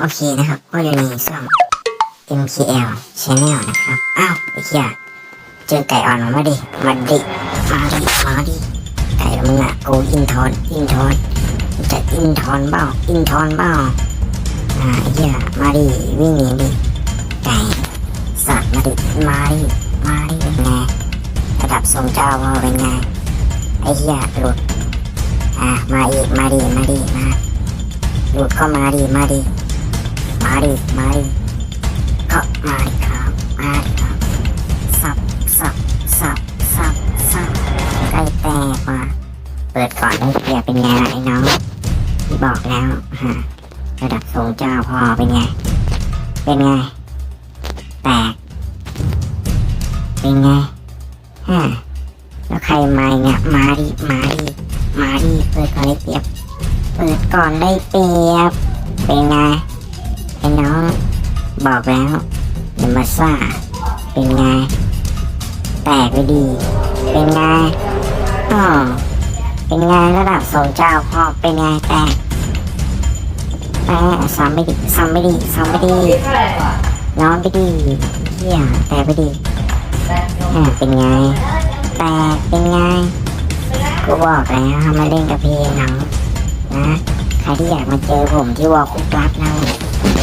โอเคนะครับก็อยู่ในช่อง MKL Channel นะครับ อ้าวไอ้เหี้ยเจอไก่อ่อนมาดิ มาดิ มาดิ มาดิ ไก่มึงอะกูอินทอนอินทอนจะอินทอนเปล่าอินทอนเปล่าอ่าไอ้เหี้ยมาดิ วิ่งหนีดิ ไก่สัตว์มาดิ มาดิ มาดิเป็นไง ระดับทรงเจ้าพ่อเป็นไง ไอ้เหี้ยหลุด อ่ามาอีก มาดิ มาดิ มาหลุดก็มาดิ มาดิ มาดิมาดิก็มาดิครับมาดิครับสับสับสับสับสับใกล้แตกว่ะเปิดก่อนได้เกียร์เป็นไงล่ะไอ้น้องบอกแล้วฮะระดับทรงเจ้าพ่อเป็นไง เป็นไง แตก เป็นไงฮะแล้วใครมาเนี่ยมาดิมาดิมาดิเปิดก่อนได้เปรียบ เปิดก่อนได้เปรียบ เป็นไง น้อง บอกแล้วอย่ามาซ่า เป็นไง แตกไปดี เป็นไงอ๋อเป็นไงระดับทรงเจ้าพ่อเป็นไงแตกแตกซ้ำไม่ดีซ้ำไม่ดีซ้ำไม่ดีนอนไปดีเฮียแตกไปดีแหมเป็นไง แตกเป็นไงกูบอกแล้วมาเล่นกับพี่น้องนะใครที่อยากมาเจอผมที่วอลคุกรับนะ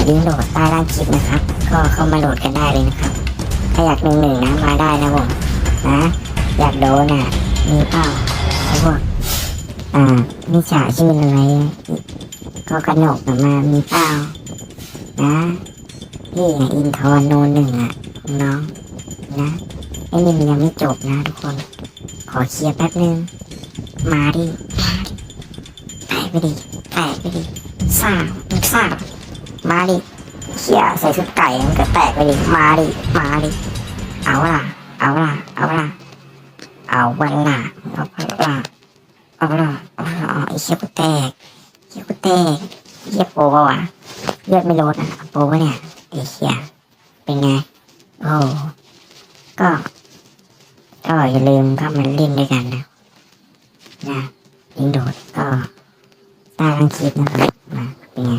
ลิงก์โหลดใต้ล่างคลิปนะครับ ก็เข้ามาโหลดกันได้เลยนะครับ ถ้าอยากหนึ่งหนึ่งนะมาได้นะผมนะ อยากโดนอะมีเปล่าไอ้พวกอ่ามิจฉาชื่ออะไรก็กระหนกออกมามีเปล่านะนี่ไงอินทอนโนนหนึ่งอะน้องนะไอ้นี่มันยังไม่จบนะทุกคน ขอเคลียร์แป๊บนึง มาดิมาดิแตกไปดิแตกไปดิซามึงซ่า มาดิเขี่ยใส่ชุดไก่มันก็แตกไปดิมาดิมาดิเอาล่ะ เอาล่ะ เอาล่ะ เอาวันล่ะเอาวันล่ะเอาล่ะเอาล่ะเอาไอ้เชี่ยกูแตกเชี่ยกูแตกเชี่ยโปวะเลือดไม่ลดอะโปวะเนี่ยไอ้เชี่ยเป็นไงโอ้ก็ก็อย่าลืมเข้ามาเล่นด้วยกันนะนะลิงโดดก็ต้ล่างคลิปนะครับนะเป็นไง